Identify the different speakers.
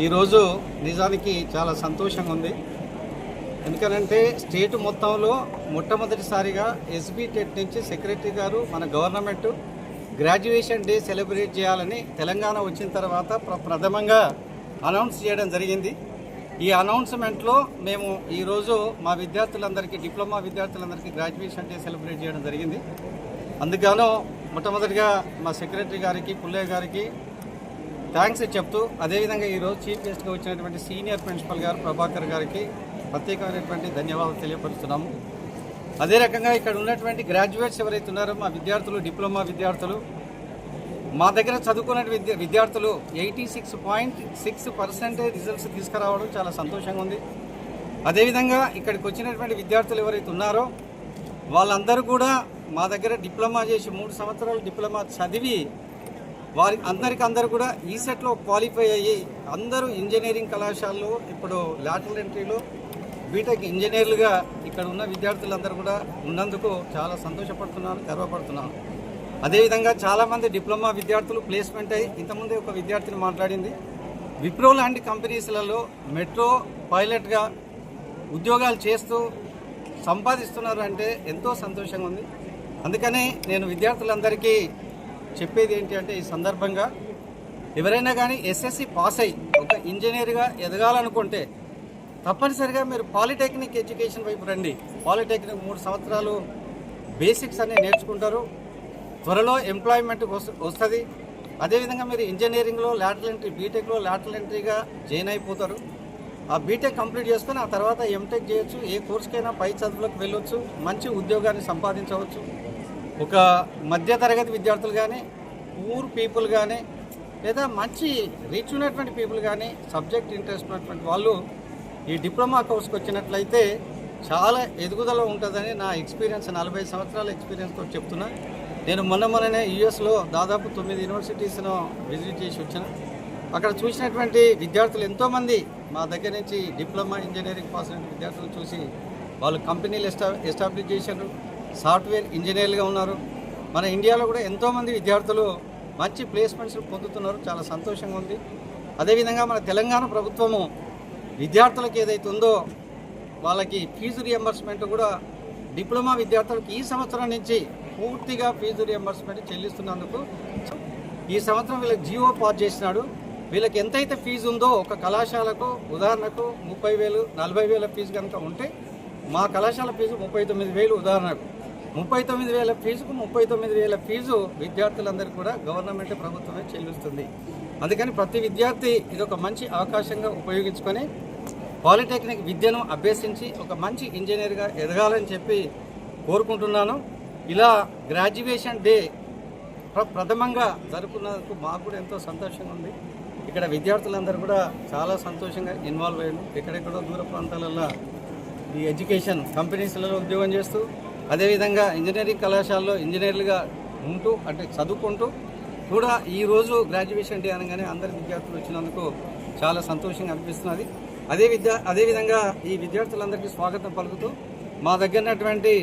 Speaker 1: ఈరోజు నిజానికి చాలా సంతోషంగా ఉంది. ఎందుకనంటే స్టేట్ మొత్తంలో మొట్టమొదటిసారిగా ఎస్బీ టెట్ నుంచి సెక్రటరీ గారు మన గవర్నమెంట్ గ్రాడ్యుయేషన్ డే సెలబ్రేట్ చేయాలని తెలంగాణ వచ్చిన తర్వాత ప్ర ప్రథమంగా అనౌన్స్ చేయడం జరిగింది. ఈ అనౌన్స్మెంట్లో మేము ఈరోజు మా విద్యార్థులందరికీ డిప్లొమా విద్యార్థులందరికీ గ్రాడ్యుయేషన్ డే సెలబ్రేట్ చేయడం జరిగింది. అందుకను మొట్టమొదటిగా మా సెక్రటరీ గారికి పుల్లయ్య గారికి థ్యాంక్స్ చెప్తూ అదేవిధంగా ఈరోజు చీఫ్ గెస్ట్గా వచ్చినటువంటి సీనియర్ ప్రిన్సిపల్ గారు ప్రభాకర్ గారికి ప్రత్యేకమైనటువంటి ధన్యవాదాలు తెలియపరుస్తున్నాము. అదే రకంగా ఇక్కడ ఉన్నటువంటి గ్రాడ్యుయేట్స్ ఎవరైతే ఉన్నారో మా విద్యార్థులు డిప్లొమా విద్యార్థులు మా దగ్గర చదువుకున్న విద్య విద్యార్థులు eighty six point six percentage results తీసుకురావడం చాలా సంతోషంగా ఉంది. అదేవిధంగా ఇక్కడికి వచ్చినటువంటి విద్యార్థులు ఎవరైతే ఉన్నారో వాళ్ళందరూ కూడా మా దగ్గర డిప్లొమా చేసి మూడు సంవత్సరాలు డిప్లొమా చదివి వారి అందరికి అందరూ కూడా ఈ సెట్లో క్వాలిఫై అయ్యి అందరూ ఇంజనీరింగ్ కళాశాలలో ఇప్పుడు లాటరల్ ఎంట్రీలో బీటెక్ ఇంజనీర్లుగా ఇక్కడ ఉన్న విద్యార్థులందరూ కూడా ఉన్నందుకు చాలా సంతోషపడుతున్నాను గర్వపడుతున్నాను. అదేవిధంగా చాలామంది డిప్లొమా విద్యార్థులు ప్లేస్మెంట్ అయ్యి ఇంతకుముందే ఒక విద్యార్థిని మాట్లాడింది. విప్రో లాంటి కంపెనీస్లలో మెట్రో పైలట్గా ఉద్యోగాలు చేస్తూ సంపాదిస్తున్నారు అంటే ఎంతో సంతోషంగా ఉంది. అందుకనే నేను విద్యార్థులందరికీ చెప్పేది ఏంటి అంటే ఈ సందర్భంగా ఎవరైనా కానీ ఎస్ఎస్సి పాస్ అయ్యి ఒక ఇంజనీర్గా ఎదగాలనుకుంటే తప్పనిసరిగా మీరు పాలిటెక్నిక్ ఎడ్యుకేషన్ వైపు రండి. పాలిటెక్నిక్ మూడు సంవత్సరాలు బేసిక్స్ అన్నీ నేర్చుకుంటారు. త్వరలో ఎంప్లాయ్మెంట్ వస్తుంది. అదేవిధంగా మీరు ఇంజనీరింగ్లో లాటరల్ ఎంట్రీ బీటెక్లో లాటరల్ ఎంట్రీగా జాయిన్ అయిపోతారు. ఆ బీటెక్ కంప్లీట్ చేసుకొని ఆ తర్వాత ఎంటెక్ చేయొచ్చు. ఏ కోర్సుకైనా పై చదువులకు వెళ్ళొచ్చు. మంచి ఉద్యోగాన్ని సంపాదించవచ్చు. ఒక మధ్యతరగతి విద్యార్థులు కానీ పూర్ పీపుల్ కానీ లేదా మంచి రీచ్ ఉన్నటువంటి పీపుల్ కానీ సబ్జెక్ట్ ఇంట్రెస్ట్ ఉన్నటువంటి వాళ్ళు ఈ డిప్లొమా కోర్స్కి వచ్చినట్లయితే చాలా ఎదుగుదల ఉంటుందని నా ఎక్స్పీరియన్స్ నలభై సంవత్సరాల ఎక్స్పీరియన్స్తో చెప్తున్నా. నేను మొన్న మొన్ననే యూఎస్లో దాదాపు తొమ్మిది యూనివర్సిటీస్ను విజిట్ చేసి వచ్చాను. అక్కడ చూసినటువంటి విద్యార్థులు ఎంతోమంది మా దగ్గర నుంచి డిప్లొమా ఇంజనీరింగ్ పాస్ అయిన విద్యార్థులు చూసి వాళ్ళు కంపెనీలు ఎస్టా ఎస్టాబ్లిష్ చేశారు. సాఫ్ట్వేర్ ఇంజనీర్లుగా ఉన్నారు. మన ఇండియాలో కూడా ఎంతోమంది విద్యార్థులు మంచి ప్లేస్మెంట్స్ పొందుతున్నారు. చాలా సంతోషంగా ఉంది. అదేవిధంగా మన తెలంగాణ ప్రభుత్వము విద్యార్థులకు ఏదైతే ఉందో వాళ్ళకి ఫీజు రియంబర్స్మెంట్ కూడా డిప్లొమా విద్యార్థులకు ఈ సంవత్సరం నుంచి పూర్తిగా ఫీజు రియంబర్స్మెంట్ చెల్లిస్తున్నందుకు ఈ సంవత్సరం వీళ్ళకి జియో పాస్ చేసినాడు. వీళ్ళకి ఎంతైతే ఫీజు ఉందో ఒక కళాశాలకు ఉదాహరణకు ముప్పై వేలు నలభై వేల ఫీజు కనుక ఉంటే మా కళాశాల ఫీజు ముప్పై తొమ్మిది వేలు ఉదాహరణకు. ముప్పై తొమ్మిది వేల ఫీజుకు ముప్పై తొమ్మిది వేల ఫీజు విద్యార్థులందరికీ కూడా గవర్నమెంట్ ప్రభుత్వమే చెల్లిస్తుంది. అందుకని ప్రతి విద్యార్థి ఇది ఒక మంచి అవకాశంగా ఉపయోగించుకొని పాలిటెక్నిక్ విద్యను అభ్యసించి ఒక మంచి ఇంజనీర్గా ఎదగాలని చెప్పి కోరుకుంటున్నాను. ఇలా గ్రాడ్యుయేషన్ డే ప్ర ప్రథమంగా జరుపుకున్నందుకు మాకు కూడా ఎంతో సంతోషంగా ఉంది. ఇక్కడ విద్యార్థులందరూ కూడా చాలా సంతోషంగా ఇన్వాల్వ్ అయ్యారు. ఎక్కడెక్కడో దూర ప్రాంతాలలో ఈ ఎడ్యుకేషన్ కంపెనీస్లలో ఉద్యోగం చేస్తూ అదేవిధంగా ఇంజనీరింగ్ కళాశాలలో ఇంజనీర్లుగా ఉంటూ అంటే చదువుకుంటూ కూడా ఈరోజు గ్రాడ్యుయేషన్ డే అనగానే అందరి విద్యార్థులు వచ్చినందుకు చాలా సంతోషంగా అనిపిస్తున్నది. అదే విద్య అదేవిధంగా ఈ విద్యార్థులందరికీ స్వాగతం పలుకుతూ మా దగ్గర ఉన్నటువంటి